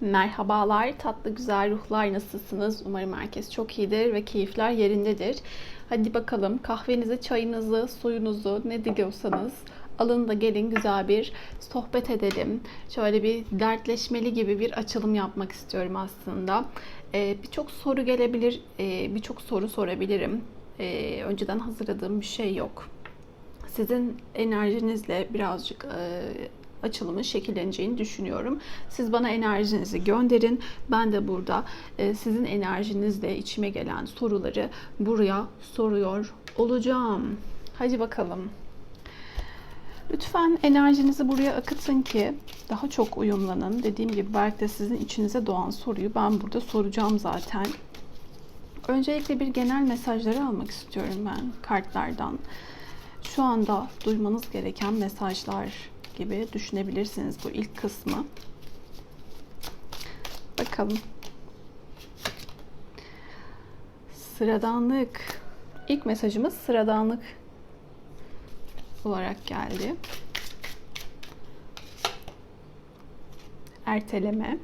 Merhabalar tatlı güzel ruhlar nasılsınız? Umarım herkes çok iyidir ve keyifler yerindedir. Hadi bakalım kahvenizi, çayınızı, suyunuzu ne diliyorsanız alın da gelin güzel bir sohbet edelim. Şöyle bir dertleşmeli gibi bir açılım yapmak istiyorum aslında. Ee, birçok soru gelebilir, ee, birçok soru sorabilirim. Ee, önceden hazırladığım bir şey yok. Sizin enerjinizle birazcık e, açılımın şekilleneceğini düşünüyorum. Siz bana enerjinizi gönderin. Ben de burada e, sizin enerjinizle içime gelen soruları buraya soruyor olacağım. Hadi bakalım. Lütfen enerjinizi buraya akıtın ki daha çok uyumlanın. Dediğim gibi belki de sizin içinize doğan soruyu ben burada soracağım zaten. Öncelikle bir genel mesajları almak istiyorum ben kartlardan. Şu anda duymanız gereken mesajlar gibi düşünebilirsiniz bu ilk kısmı. Bakalım. Sıradanlık. İlk mesajımız sıradanlık olarak geldi. Erteleme.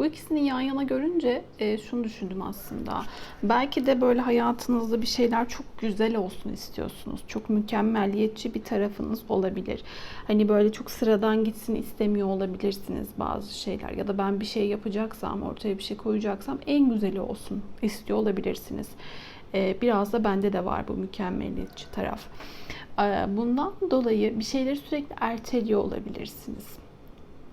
Bu ikisini yan yana görünce e, şunu düşündüm aslında. Belki de böyle hayatınızda bir şeyler çok güzel olsun istiyorsunuz. Çok mükemmeliyetçi bir tarafınız olabilir. Hani böyle çok sıradan gitsin istemiyor olabilirsiniz bazı şeyler. Ya da ben bir şey yapacaksam, ortaya bir şey koyacaksam en güzeli olsun istiyor olabilirsiniz. E, biraz da bende de var bu mükemmeliyetçi taraf. E, bundan dolayı bir şeyleri sürekli erteliyor olabilirsiniz.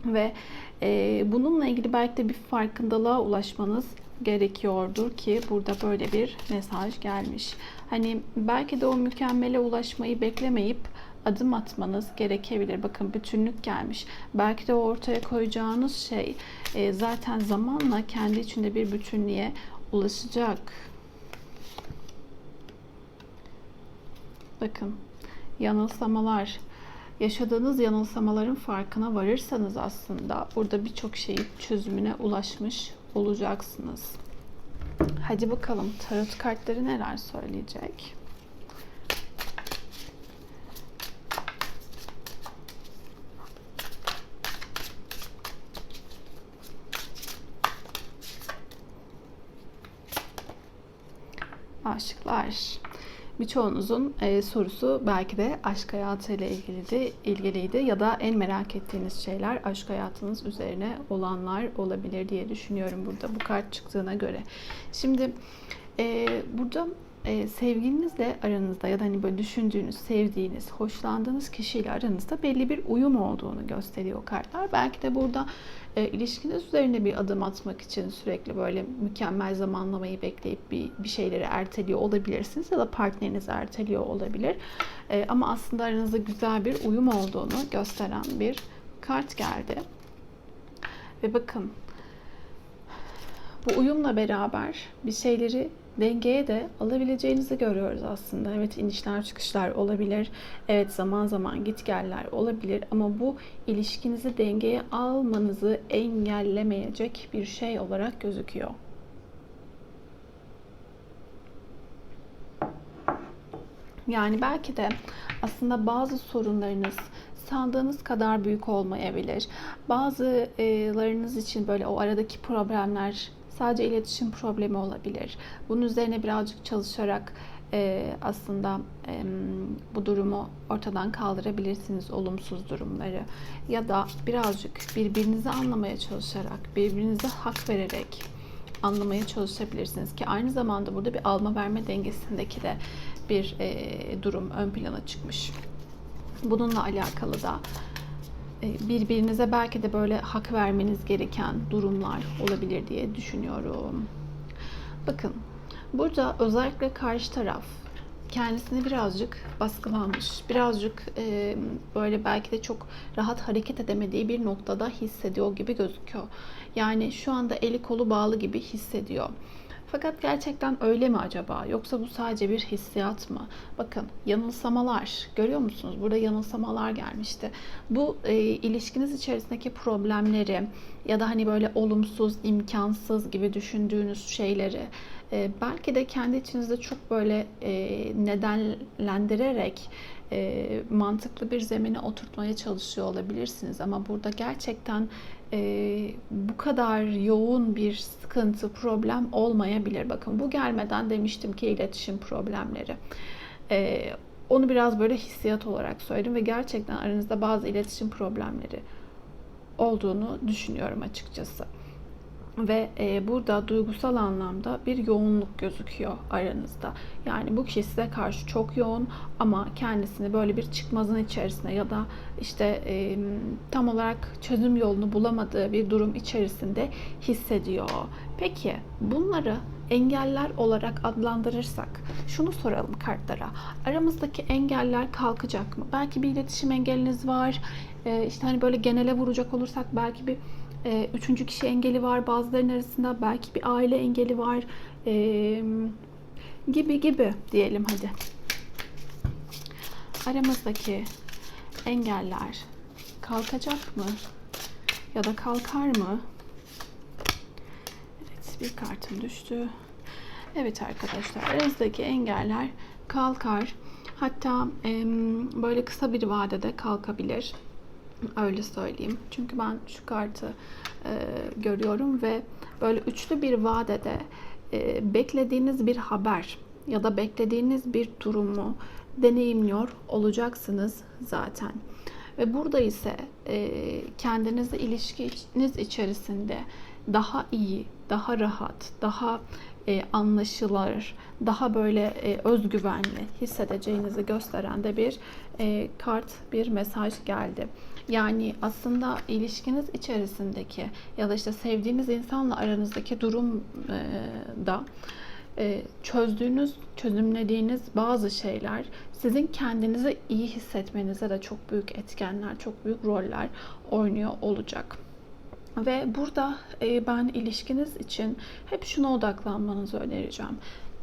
Ve e, bununla ilgili belki de bir farkındalığa ulaşmanız gerekiyordur ki burada böyle bir mesaj gelmiş. Hani belki de o mükemmele ulaşmayı beklemeyip adım atmanız gerekebilir. Bakın bütünlük gelmiş. Belki de ortaya koyacağınız şey e, zaten zamanla kendi içinde bir bütünlüğe ulaşacak. Bakın yanılsamalar, yaşadığınız yanılsamaların farkına varırsanız aslında burada birçok şeyin çözümüne ulaşmış olacaksınız. Hadi bakalım tarot kartları neler söyleyecek? Aşıklar. Birçoğunuzun e, sorusu belki de aşk hayatıyla ilgiliydi, ilgiliydi ya da en merak ettiğiniz şeyler aşk hayatınız üzerine olanlar olabilir diye düşünüyorum burada bu kart çıktığına göre. Şimdi e, burada e, sevgilinizle aranızda ya da hani böyle düşündüğünüz, sevdiğiniz, hoşlandığınız kişiyle aranızda belli bir uyum olduğunu gösteriyor kartlar. Belki de burada e, ilişkiniz üzerine bir adım atmak için sürekli böyle mükemmel zamanlamayı bekleyip bir, bir şeyleri erteliyor olabilirsiniz ya da partneriniz erteliyor olabilir. E, ama aslında aranızda güzel bir uyum olduğunu gösteren bir kart geldi. Ve bakın bu uyumla beraber bir şeyleri dengeye de alabileceğinizi görüyoruz aslında. Evet inişler çıkışlar olabilir. Evet zaman zaman gitgeller olabilir ama bu ilişkinizi dengeye almanızı engellemeyecek bir şey olarak gözüküyor. Yani belki de aslında bazı sorunlarınız sandığınız kadar büyük olmayabilir. Bazılarınız için böyle o aradaki problemler sadece iletişim problemi olabilir. Bunun üzerine birazcık çalışarak e, aslında e, bu durumu ortadan kaldırabilirsiniz olumsuz durumları ya da birazcık birbirinizi anlamaya çalışarak birbirinize hak vererek anlamaya çalışabilirsiniz ki aynı zamanda burada bir alma verme dengesindeki de bir e, durum ön plana çıkmış. Bununla alakalı da birbirinize belki de böyle hak vermeniz gereken durumlar olabilir diye düşünüyorum. Bakın burada özellikle karşı taraf kendisini birazcık baskılanmış, birazcık e, böyle belki de çok rahat hareket edemediği bir noktada hissediyor gibi gözüküyor. Yani şu anda eli kolu bağlı gibi hissediyor. Fakat gerçekten öyle mi acaba? Yoksa bu sadece bir hissiyat mı? Bakın yanılsamalar görüyor musunuz? Burada yanılsamalar gelmişti. Bu e, ilişkiniz içerisindeki problemleri ya da hani böyle olumsuz, imkansız gibi düşündüğünüz şeyleri e, belki de kendi içinizde çok böyle e, nedenlendirerek e, mantıklı bir zemine oturtmaya çalışıyor olabilirsiniz. Ama burada gerçekten e, bu kadar yoğun bir sıkıntı, problem olmayabilir. Bakın bu gelmeden demiştim ki iletişim problemleri. E, onu biraz böyle hissiyat olarak söyledim ve gerçekten aranızda bazı iletişim problemleri olduğunu düşünüyorum açıkçası. Ve e, burada duygusal anlamda bir yoğunluk gözüküyor aranızda. Yani bu kişi size karşı çok yoğun ama kendisini böyle bir çıkmazın içerisinde ya da işte e, tam olarak çözüm yolunu bulamadığı bir durum içerisinde hissediyor. Peki bunları engeller olarak adlandırırsak şunu soralım kartlara. Aramızdaki engeller kalkacak mı? Belki bir iletişim engeliniz var. E, işte hani böyle genele vuracak olursak belki bir e, üçüncü kişi engeli var bazılarının arasında. Belki bir aile engeli var. E, gibi gibi diyelim hadi. Aramızdaki engeller kalkacak mı? Ya da kalkar mı? Evet bir kartım düştü. Evet arkadaşlar aranızdaki engeller kalkar. Hatta e, böyle kısa bir vadede kalkabilir. Öyle söyleyeyim. Çünkü ben şu kartı e, görüyorum ve böyle üçlü bir vadede e, beklediğiniz bir haber ya da beklediğiniz bir durumu deneyimliyor olacaksınız zaten. Ve burada ise e, kendinizle ilişkiniz içerisinde daha iyi, daha rahat, daha e, anlaşılır, daha böyle e, özgüvenli hissedeceğinizi gösteren de bir e, kart, bir mesaj geldi. Yani aslında ilişkiniz içerisindeki ya da işte sevdiğiniz insanla aranızdaki durum da e, çözdüğünüz, çözümlediğiniz bazı şeyler sizin kendinizi iyi hissetmenize de çok büyük etkenler, çok büyük roller oynuyor olacak. Ve burada ben ilişkiniz için hep şuna odaklanmanızı önereceğim.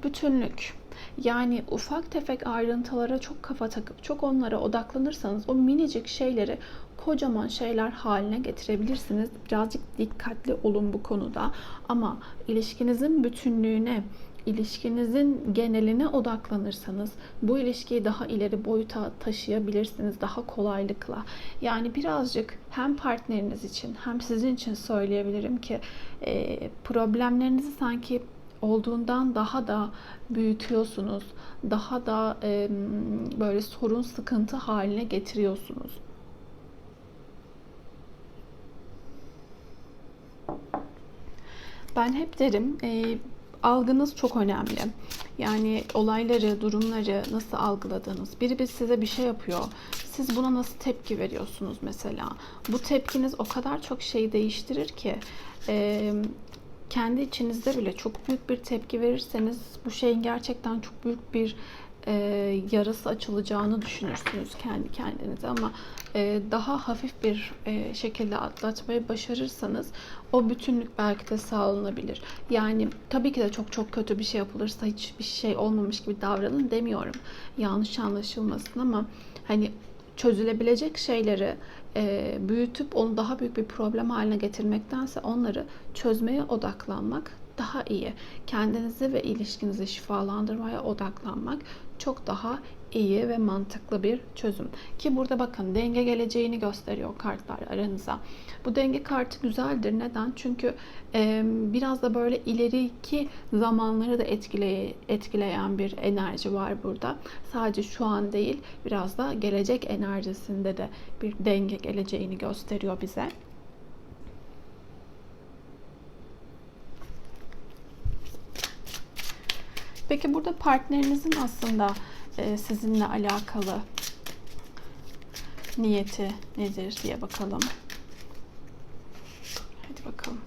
Bütünlük. Yani ufak tefek ayrıntılara çok kafa takıp çok onlara odaklanırsanız o minicik şeyleri kocaman şeyler haline getirebilirsiniz. Birazcık dikkatli olun bu konuda. Ama ilişkinizin bütünlüğüne, ilişkinizin geneline odaklanırsanız bu ilişkiyi daha ileri boyuta taşıyabilirsiniz daha kolaylıkla. Yani birazcık hem partneriniz için hem sizin için söyleyebilirim ki e, problemlerinizi sanki olduğundan daha da büyütüyorsunuz. Daha da e, böyle sorun sıkıntı haline getiriyorsunuz. Ben hep derim e, algınız çok önemli. Yani olayları, durumları nasıl algıladığınız. Biri bir size bir şey yapıyor. Siz buna nasıl tepki veriyorsunuz mesela? Bu tepkiniz o kadar çok şeyi değiştirir ki e, kendi içinizde bile çok büyük bir tepki verirseniz bu şeyin gerçekten çok büyük bir e, yarası açılacağını düşünürsünüz kendi kendinize ama e, daha hafif bir e, şekilde atlatmayı başarırsanız o bütünlük belki de sağlanabilir. Yani tabii ki de çok çok kötü bir şey yapılırsa hiçbir şey olmamış gibi davranın demiyorum. Yanlış anlaşılmasın ama hani çözülebilecek şeyleri e, büyütüp onu daha büyük bir problem haline getirmektense onları çözmeye odaklanmak daha iyi. Kendinizi ve ilişkinizi şifalandırmaya odaklanmak çok daha iyi ve mantıklı bir çözüm. Ki burada bakın denge geleceğini gösteriyor kartlar aranıza. Bu denge kartı güzeldir. Neden? Çünkü e, biraz da böyle ileriki zamanları da etkileye, etkileyen bir enerji var burada. Sadece şu an değil, biraz da gelecek enerjisinde de bir denge geleceğini gösteriyor bize. Peki burada partnerinizin aslında e, sizinle alakalı niyeti nedir diye bakalım. Hadi bakalım.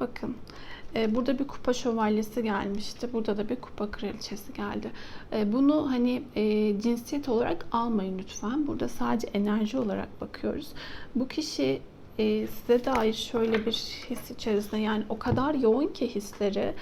Bakın. E, burada bir kupa şövalyesi gelmişti. Burada da bir kupa kraliçesi geldi. E, bunu hani cinsiyet olarak almayın lütfen. Burada sadece enerji olarak bakıyoruz. Bu kişi size dair şöyle bir his içerisinde yani o kadar yoğun ki hisleri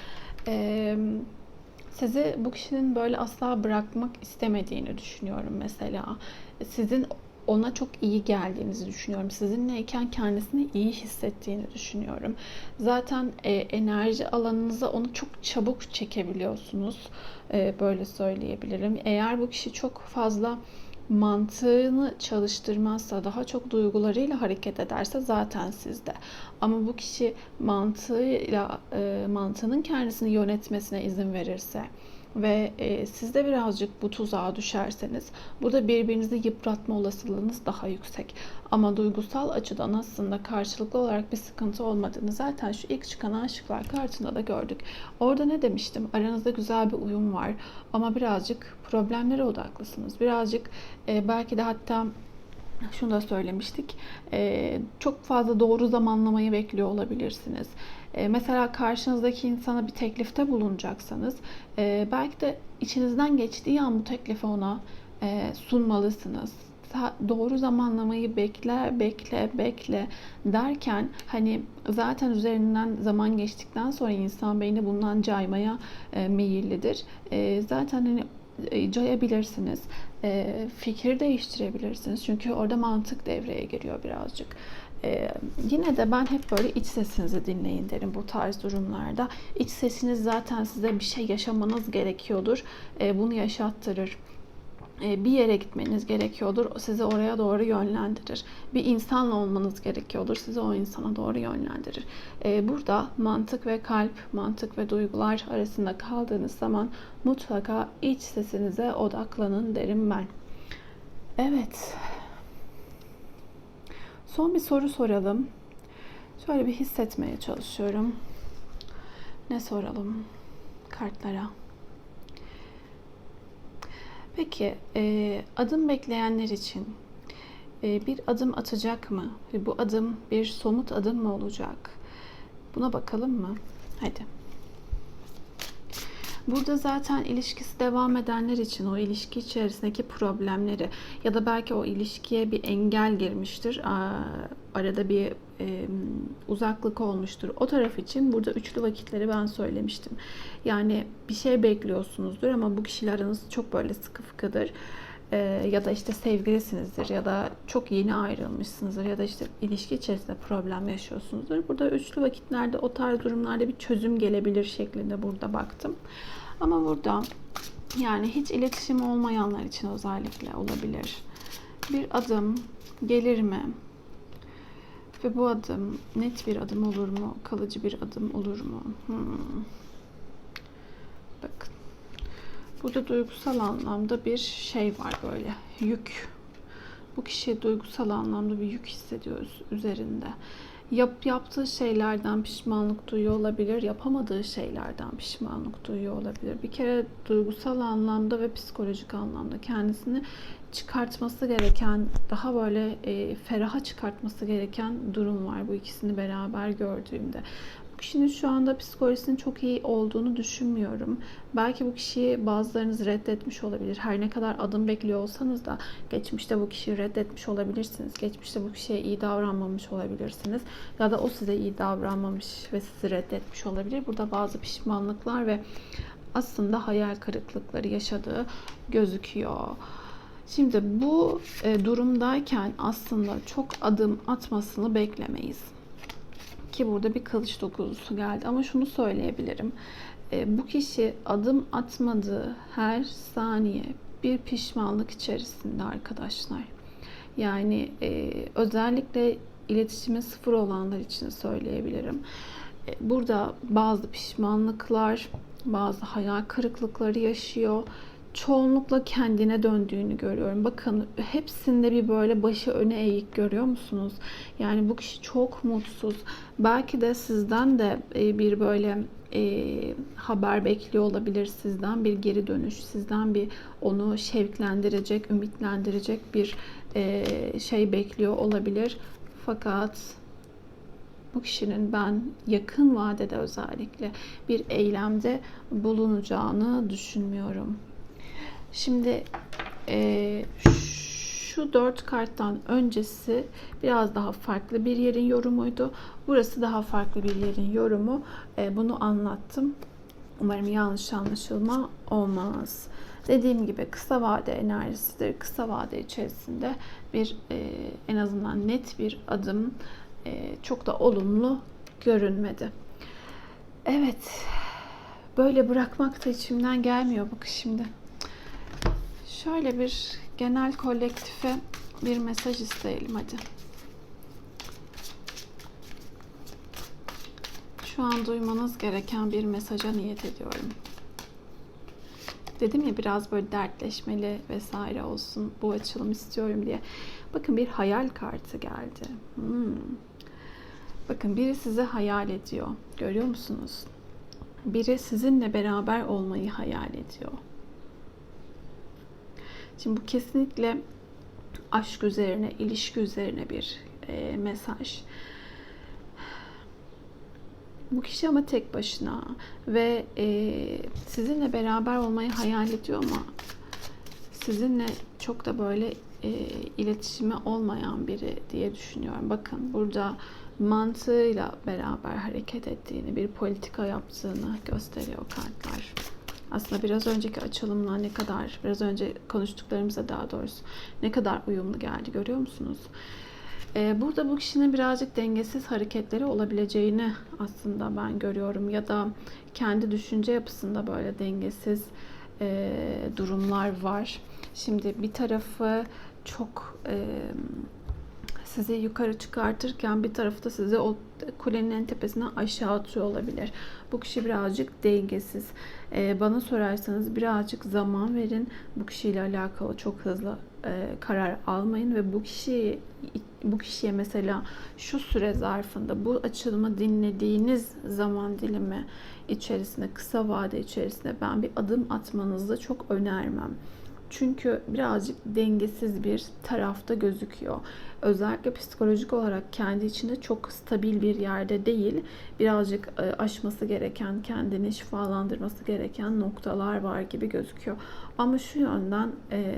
sizi bu kişinin böyle asla bırakmak istemediğini düşünüyorum mesela. Sizin ona çok iyi geldiğinizi düşünüyorum. Sizinleyken kendisini iyi hissettiğini düşünüyorum. Zaten e, enerji alanınıza onu çok çabuk çekebiliyorsunuz. E, böyle söyleyebilirim. Eğer bu kişi çok fazla mantığını çalıştırmazsa, daha çok duygularıyla hareket ederse zaten sizde. Ama bu kişi mantığıyla e, mantığının kendisini yönetmesine izin verirse ve e, siz de birazcık bu tuzağa düşerseniz burada birbirinizi yıpratma olasılığınız daha yüksek. Ama duygusal açıdan aslında karşılıklı olarak bir sıkıntı olmadığını zaten şu ilk çıkan aşıklar kartında da gördük. Orada ne demiştim? Aranızda güzel bir uyum var ama birazcık problemlere odaklısınız. Birazcık e, belki de hatta şunu da söylemiştik. E, çok fazla doğru zamanlamayı bekliyor olabilirsiniz. E, mesela karşınızdaki insana bir teklifte bulunacaksanız e, belki de içinizden geçtiği an bu teklifi ona e, sunmalısınız. Doğru zamanlamayı bekle, bekle, bekle derken hani zaten üzerinden zaman geçtikten sonra insan beyni bundan caymaya meyillidir. Zaten hani cayabilirsiniz. Fikir değiştirebilirsiniz. Çünkü orada mantık devreye giriyor birazcık. Ee, yine de ben hep böyle iç sesinizi dinleyin derim bu tarz durumlarda. İç sesiniz zaten size bir şey yaşamanız gerekiyordur. Ee, bunu yaşattırır bir yere gitmeniz gerekiyordur. Sizi oraya doğru yönlendirir. Bir insanla olmanız gerekiyordur. Sizi o insana doğru yönlendirir. Ee, burada mantık ve kalp, mantık ve duygular arasında kaldığınız zaman mutlaka iç sesinize odaklanın derim ben. Evet. Son bir soru soralım. Şöyle bir hissetmeye çalışıyorum. Ne soralım kartlara? Peki, e, adım bekleyenler için e, bir adım atacak mı? Bu adım bir somut adım mı olacak? Buna bakalım mı? Hadi. Burada zaten ilişkisi devam edenler için o ilişki içerisindeki problemleri ya da belki o ilişkiye bir engel girmiştir. Arada bir e, uzaklık olmuştur. O taraf için burada üçlü vakitleri ben söylemiştim. Yani bir şey bekliyorsunuzdur ama bu kişiyle aranız çok böyle sıkı fıkıdır. E, ya da işte sevgilisinizdir ya da çok yeni ayrılmışsınızdır ya da işte ilişki içerisinde problem yaşıyorsunuzdur. Burada üçlü vakitlerde o tarz durumlarda bir çözüm gelebilir şeklinde burada baktım. Ama burada yani hiç iletişim olmayanlar için özellikle olabilir. Bir adım gelir mi? Ve bu adım net bir adım olur mu? Kalıcı bir adım olur mu? Hmm. Bakın. Burada duygusal anlamda bir şey var böyle. Yük. Bu kişi duygusal anlamda bir yük hissediyoruz üzerinde. Yap, yaptığı şeylerden pişmanlık duyuyor olabilir, yapamadığı şeylerden pişmanlık duyuyor olabilir. Bir kere duygusal anlamda ve psikolojik anlamda kendisini çıkartması gereken, daha böyle e, feraha çıkartması gereken durum var bu ikisini beraber gördüğümde. Bu kişinin şu anda psikolojisinin çok iyi olduğunu düşünmüyorum. Belki bu kişiyi bazılarınız reddetmiş olabilir. Her ne kadar adım bekliyor olsanız da geçmişte bu kişiyi reddetmiş olabilirsiniz. Geçmişte bu kişiye iyi davranmamış olabilirsiniz. Ya da o size iyi davranmamış ve sizi reddetmiş olabilir. Burada bazı pişmanlıklar ve aslında hayal kırıklıkları yaşadığı gözüküyor. Şimdi bu e, durumdayken aslında çok adım atmasını beklemeyiz. Ki burada bir kılıç dokuzusu geldi. Ama şunu söyleyebilirim. E, bu kişi adım atmadığı her saniye bir pişmanlık içerisinde arkadaşlar. Yani e, özellikle iletişime sıfır olanlar için söyleyebilirim. E, burada bazı pişmanlıklar, bazı hayal kırıklıkları yaşıyor çoğunlukla kendine döndüğünü görüyorum. Bakın hepsinde bir böyle başı öne eğik görüyor musunuz? Yani bu kişi çok mutsuz. Belki de sizden de e, bir böyle e, haber bekliyor olabilir sizden bir geri dönüş, sizden bir onu şevklendirecek, ümitlendirecek bir e, şey bekliyor olabilir. Fakat bu kişinin ben yakın vadede özellikle bir eylemde bulunacağını düşünmüyorum. Şimdi e, şu dört karttan öncesi biraz daha farklı bir yerin yorumuydu. Burası daha farklı bir yerin yorumu. E, bunu anlattım. Umarım yanlış anlaşılma olmaz. Dediğim gibi kısa vade enerjisidir. Kısa vade içerisinde bir e, en azından net bir adım e, çok da olumlu görünmedi. Evet. Böyle bırakmak da içimden gelmiyor bak şimdi. Şöyle bir genel kolektife bir mesaj isteyelim hadi. Şu an duymanız gereken bir mesaja niyet ediyorum. Dedim ya biraz böyle dertleşmeli vesaire olsun bu açılım istiyorum diye. Bakın bir hayal kartı geldi. Hmm. Bakın biri sizi hayal ediyor. Görüyor musunuz? Biri sizinle beraber olmayı hayal ediyor. Şimdi bu kesinlikle aşk üzerine, ilişki üzerine bir e, mesaj. Bu kişi ama tek başına ve e, sizinle beraber olmayı hayal ediyor ama sizinle çok da böyle e, iletişimi olmayan biri diye düşünüyorum. Bakın burada mantığıyla beraber hareket ettiğini, bir politika yaptığını gösteriyor kartlar. Aslında biraz önceki açılımla ne kadar, biraz önce konuştuklarımıza daha doğrusu ne kadar uyumlu geldi görüyor musunuz? Ee, burada bu kişinin birazcık dengesiz hareketleri olabileceğini aslında ben görüyorum ya da kendi düşünce yapısında böyle dengesiz e, durumlar var. Şimdi bir tarafı çok e, sizi yukarı çıkartırken bir tarafı da sizi o kulenin en tepesine aşağı atıyor olabilir. Bu kişi birazcık dengesiz. Ee, bana sorarsanız birazcık zaman verin. Bu kişiyle alakalı çok hızlı e, karar almayın ve bu kişiyi bu kişiye mesela şu süre zarfında bu açılımı dinlediğiniz zaman dilimi içerisinde kısa vade içerisinde ben bir adım atmanızı çok önermem. Çünkü birazcık dengesiz bir tarafta gözüküyor. Özellikle psikolojik olarak kendi içinde çok stabil bir yerde değil. Birazcık e, aşması gereken, kendini şifalandırması gereken noktalar var gibi gözüküyor. Ama şu yönden e,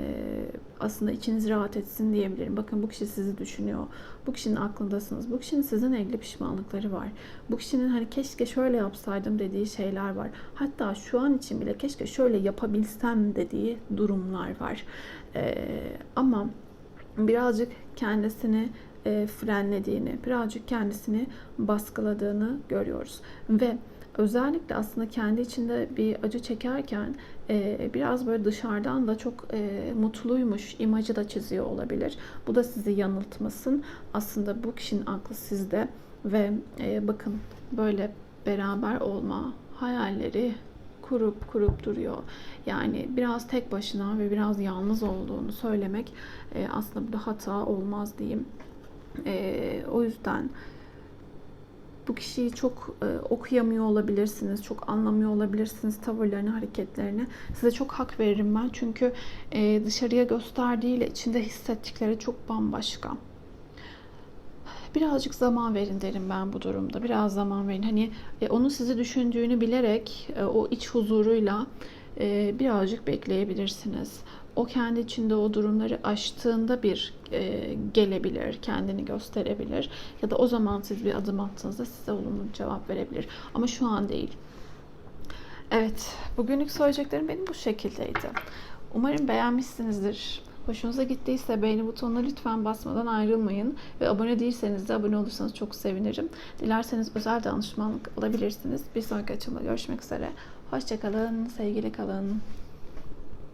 aslında içiniz rahat etsin diyebilirim. Bakın bu kişi sizi düşünüyor. Bu kişinin aklındasınız. Bu kişinin sizinle ilgili pişmanlıkları var. Bu kişinin hani keşke şöyle yapsaydım dediği şeyler var. Hatta şu an için bile keşke şöyle yapabilsem dediği durumlar var. E, ama birazcık kendisini e, frenlediğini, birazcık kendisini baskıladığını görüyoruz. Ve özellikle aslında kendi içinde bir acı çekerken e, biraz böyle dışarıdan da çok e, mutluymuş imajı da çiziyor olabilir. Bu da sizi yanıltmasın. Aslında bu kişinin aklı sizde ve e, bakın böyle beraber olma hayalleri kurup kurup duruyor. Yani biraz tek başına ve biraz yalnız olduğunu söylemek e, aslında burada hata olmaz diyeyim. E, o yüzden bu kişiyi çok e, okuyamıyor olabilirsiniz, çok anlamıyor olabilirsiniz tavırlarını, hareketlerini. Size çok hak veririm ben çünkü e, dışarıya gösterdiğiyle içinde hissettikleri çok bambaşka. Birazcık zaman verin derim ben bu durumda. Biraz zaman verin. Hani e, onun sizi düşündüğünü bilerek e, o iç huzuruyla e, birazcık bekleyebilirsiniz. O kendi içinde o durumları aştığında bir e, gelebilir, kendini gösterebilir. Ya da o zaman siz bir adım attığınızda size olumlu cevap verebilir. Ama şu an değil. Evet, bugünlük söyleyeceklerim benim bu şekildeydi. Umarım beğenmişsinizdir. Hoşunuza gittiyse beğeni butonuna lütfen basmadan ayrılmayın. Ve abone değilseniz de abone olursanız çok sevinirim. Dilerseniz özel danışmanlık alabilirsiniz. Bir sonraki açımda görüşmek üzere. Hoşçakalın, sevgili kalın.